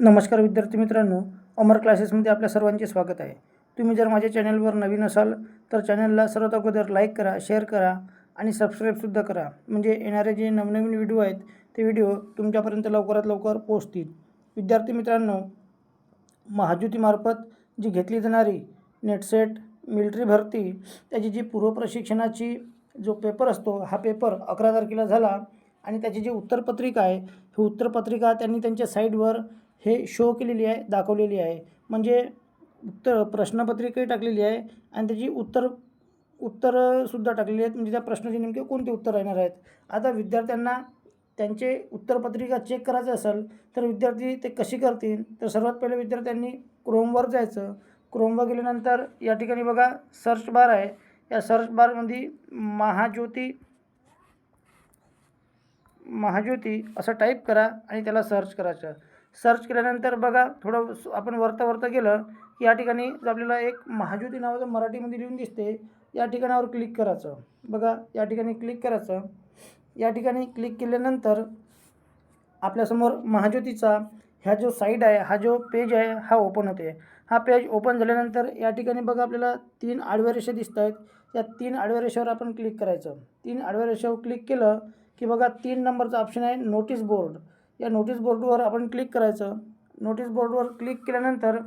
नमस्कार विद्यार्थी मित्रांनो अमर क्लासेसमध्ये आपल्या सर्वांचे स्वागत आहे. तुम्ही जर माझ्या चॅनलवर नवीन असाल तर चॅनलला सर्वात अगोदर लाईक करा शेअर करा आणि सबस्क्राईबसुद्धा करा. म्हणजे येणारे जे नवनवीन व्हिडिओ आहेत ते व्हिडिओ तुमच्यापर्यंत लवकरात लवकर पोहोचतील. विद्यार्थी मित्रांनो महाज्योतीमार्फत जी घेतली जाणारी नेटसेट मिलिटरी भरती त्याची जी पूर्वप्रशिक्षणाची जो पेपर असतो हा पेपर अकरा तारखेला झाला आणि त्याची जी उत्तरपत्रिका आहे ही उत्तरपत्रिका त्यांनी त्यांच्या साईडवर हे शो केलेली आहे दाखवलेली आहे. म्हणजे उत्तर प्रश्नपत्रिकाही टाकलेली आहे आणि त्याची उत्तर उत्तरंसुद्धा टाकलेली आहेत. म्हणजे त्या प्रश्नाचे नेमके कोणते उत्तर राहणार आहेत? आता विद्यार्थ्यांना त्यांचे उत्तरपत्रिका चेक करायचं असेल तर विद्यार्थी ते कशी करतील? तर सर्वात पहिले विद्यार्थ्यांनी क्रोमवर जायचं. क्रोमवर गेल्यानंतर या ठिकाणी बघा सर्च बार आहे. या सर्च बारमध्ये महाज्योती महाज्योती असं टाईप करा आणि त्याला सर्च करायचं. सर्च केल्यानंतर बघा थोडं आपण वरता वरता गेलं की या ठिकाणी आपल्याला एक महाज्योती नावाचं मराठीमध्ये लिहून दिसते. या ठिकाणावर क्लिक करायचं. बघा या ठिकाणी क्लिक करायचं. या ठिकाणी क्लिक केल्यानंतर आपल्यासमोर महाज्योतीचा ह्या जो साईड आहे हा जो पेज आहे हा ओपन होते. हा पेज ओपन झाल्यानंतर या ठिकाणी बघा आपल्याला तीन आडव्या रेषा दिसत आहेत या तीन आडव्या रेषावर आपण क्लिक करायचं. तीन आडव्या रेषावर क्लिक केलं की बघा तीन नंबरचा ऑप्शन आहे नोटीस बोर्ड या नोटीस बोर्डवर आपण क्लिक करायचं. नोटीस बोर्डवर क्लिक केल्यानंतर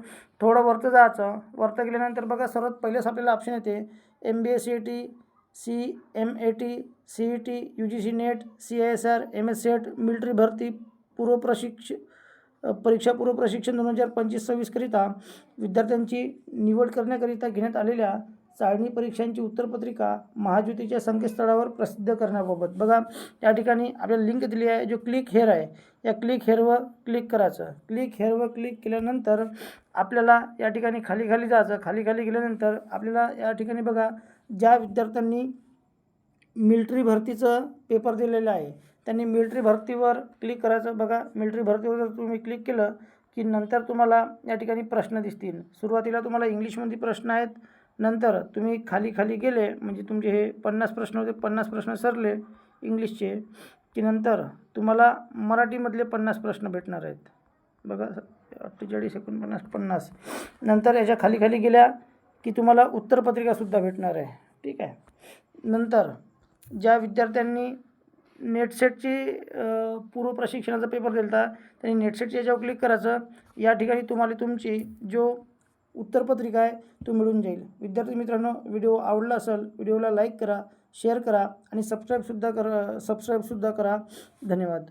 थोडं वरतं जायचं. वरतं गेल्यानंतर बघा सर्वात पहिलेच आपल्याला ऑप्शन येते. M B S C A T C M A T C E T U G C NET C I S R M S SET military भरती पूर्व प्रशिक्ष परीक्षा पूर्व प्रशिक्षण दोन हजार पंचवीस सव्वीसकरिता विद्यार्थ्यांची निवड करण्याकरिता घेण्यात आलेल्या चाळणी परीक्षांची उत्तरपत्रिका महाज्योतीच्या संकेतस्थळावर प्रसिद्ध करण्याबाबत. बघा त्या ठिकाणी आपल्याला लिंक दिली आहे जो क्लिक हेअर आहे. या क्लिक हेअरवर क्लिक करायचं. क्लिक हेअरवर क्लिक केल्यानंतर आपल्याला या ठिकाणी खाली खाली जायचं. खाली खाली गेल्यानंतर आपल्याला या ठिकाणी बघा ज्या विद्यार्थ्यांनी मिल्ट्री भरतीचं पेपर दिलेलं आहे त्यांनी मिल्ट्री भरतीवर क्लिक करायचं. बघा मिल्ट्री भरतीवर जर तुम्ही क्लिक केलं की नंतर तुम्हाला या ठिकाणी प्रश्न दिसतील. सुरुवातीला तुम्हाला इंग्लिशमध्ये प्रश्न आहेत नंतर तुम्ही खाली खाली गेले म्हणजे तुमचे हे पन्नास प्रश्न होते पन्नास प्रश्न सरले इंग्लिशचे की नंतर तुम्हाला मराठीमधले पन्नास प्रश्न भेटणार आहेत. बघा अठ्ठेचाळीस एकोणपन्नास पन्नास. नंतर याच्या खाली खाली गेल्या की तुम्हाला उत्तरपत्रिकासुद्धा भेटणार आहे. ठीक आहे? नंतर ज्या विद्यार्थ्यांनी नेटसेटची पूर्व प्रशिक्षणाचा पेपर दिला होता त्यांनी नेटसेटच्या याच्यावर क्लिक करायचं. या ठिकाणी तुम्हाला तुमची जो उत्तरपत्रिका आहे तो मिळून जाईल. विद्यार्थी मित्रांनो व्हिडिओ आवडला असेल व्हिडिओला लाईक करा शेअर करा आणि सबस्क्राईबसुद्धा करा सबस्क्राईबसुद्धा करा. धन्यवाद.